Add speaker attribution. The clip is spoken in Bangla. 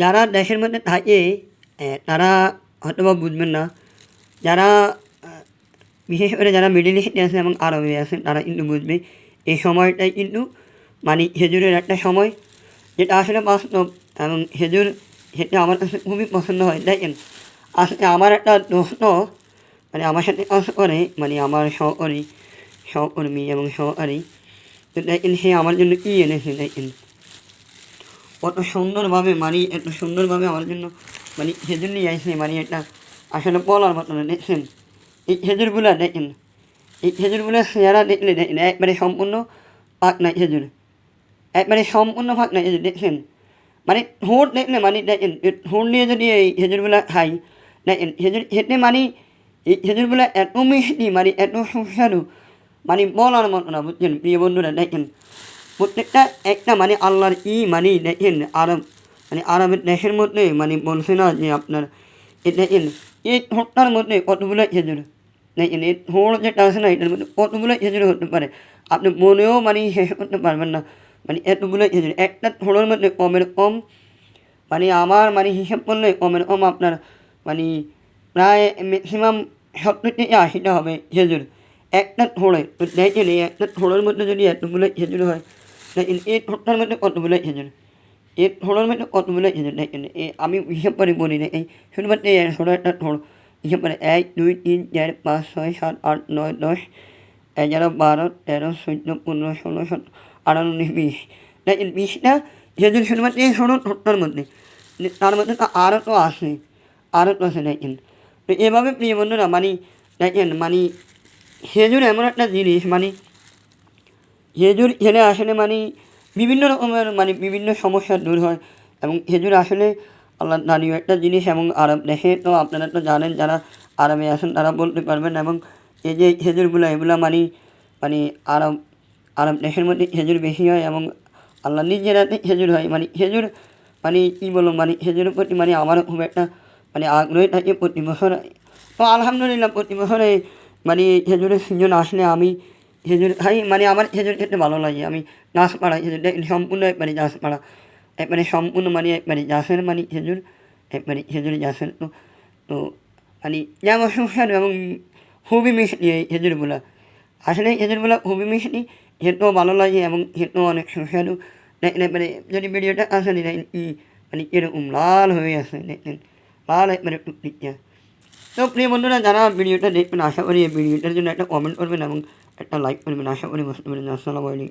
Speaker 1: যারা দেশের মধ্যে থাকে তারা হয়তো বা বুঝবেন না যারা বিশেষ করে যারা মিডিল ইস্টে আছে এবং আরবে আছে তারা কিন্তু বুঝবে এই সময়টাই কিন্তু মানে খেজুরের একটা সময় যেটা আসলে বাস্তব এবং খেজুর সেটা আমার কাছে খুবই পছন্দ হয় দেখেন আসলে আমার একটা দোস্ত মানে আমার সাথে কাজ করে মানে আমার সহকারী সহকর্মী এবং সহকারী তো দেখেন সে আমার জন্য কী এনেছে দেখেন কত সুন্দরভাবে মানি এত সুন্দরভাবে আমার জন্য মানে হেজুর নিয়ে আইসে মানে এটা আসলে বলার মতন দেখছেন এই হেজুরগুলা দেখেন এই খেজুরগুলা চেহারা দেখলে দেখেন একবারে সম্পূর্ণ পাক নাই খেজুর একবারে সম্পূর্ণ পাক নাই খেজুর দেখছেন মানে ঠোঁট দেখলে মানে দেখেন ঠোঁট নিয়ে যদি এই খেজুরগুলো খাই দেখেন খেজুর খেতে মানে এই খেজুরগুলা এত মিষ্টি মানে এত সুস্বাদু মানে বলার মতন না বুঝছেন প্রিয় বন্ধুরা দেখেন প্রত্যেকটা একটা মানে আল্লাহর ই মানে নেহেন আরব মানে আরামের নেহের মধ্যে মানে বলছে না যে আপনার দেখেন এই ঠোঁটটার মধ্যে কতগুলো খেজুর নেহেন এই ঠোঁট যেটা আছে না এটার মধ্যে কতগুলো খেজুর হতে পারে আপনি মনেও মানে শেষ করতে পারবেন না মানে এতগুলো খেজুর একটা ঠোঁটের মধ্যে কমের কম মানে আমার মানে হিসেব করলে কমের কম আপনার মানে প্রায় ম্যাক্সিমাম সত্তর আশিটা হবে খেজুর একটা ঠোঁড়ে দেখেন এই একটা ঠোঁড়ের মধ্যে যদি এতগুলো খেজুর হয় দেখেন এর ঠোঁটটার মধ্যে কতগুলো এজন এর ঠোঁড়ের মধ্যে কতগুলো এজন এ আমি হিসাব করে বলি না এই শুধুমাত্র এর ষোলো একটা ঠোঁড় হিসাব এক দুই তিন চার পাঁচ ছয় সাত আট নয় দশ এগারো বারো তেরো চোদ্দ পনেরো ষোলো সতেরো আঠারো উনিশ বিশ দেখেন বিশটা যেদিন শুধুমাত্র এই ষোলো ঠোঁটটার মধ্যে তার মধ্যে তো আরও তো আছে আরও তো আছে দেখেন তো এভাবে প্রিয় বন্ধুরা মানে দেখেন মানে সেজন্য এমন একটা জিনিস মানে হেজুর এখানে আসলে মানে বিভিন্ন রকমের মানে বিভিন্ন সমস্যা দূর হয় এবং হেজুর আসলে আল্লাহ দানীয় একটা জিনিস এবং আরাম দেখে তো আপনারা তো জানেন যারা আরামে আসেন তারা বলতে পারবেন এবং এই যে হেজুরগুলো এগুলো মানে মানে আরাম আরাম দেশের মধ্যে হেজুর বেশি হয় এবং আল্লাহ নিজেরাতে হেজুর হয় মানে হেজুর মানে কী বলবো মানে হেজুরের প্রতি মানে আমার খুব একটা মানে আগ্রহী থাকে প্রতি বছর তো আলহামদুলিল্লাহ প্রতি বছরে মানে হেজুরের সিজন আসলে আমি হেজুর হাই মানে আমার হেজুর খেতে ভালো লাগে আমি নাচ পাড়া হেজুর সম্পূর্ণ একবারে যাস পাড়া একবারে সম্পূর্ণ মানে একবারে যাসের মানে হেজুর একবারে হেজুর যাসের তো তো মানে যেমন সংসার এবং খুবই মিষ্টি এই হেজুরগুলো আসলে হেজুরগুলো খুবই মিষ্টি হেঁটেও ভালো লাগে এবং হেঁটেও অনেক সংসারও দেখলেন মানে যদি ভিডিওটা আসেন মানে এরকম লাল হয়ে আসে দেখলেন লাল একবারে টুকটিক তো প্রিয় বন্ধুরা যারা ভিডিওটা দেখবেন আশা করি এই ভিডিওটার জন্য একটা কমেন্ট করবেন এবং একটা লাইক করবেন আসসালামু আলাইকুম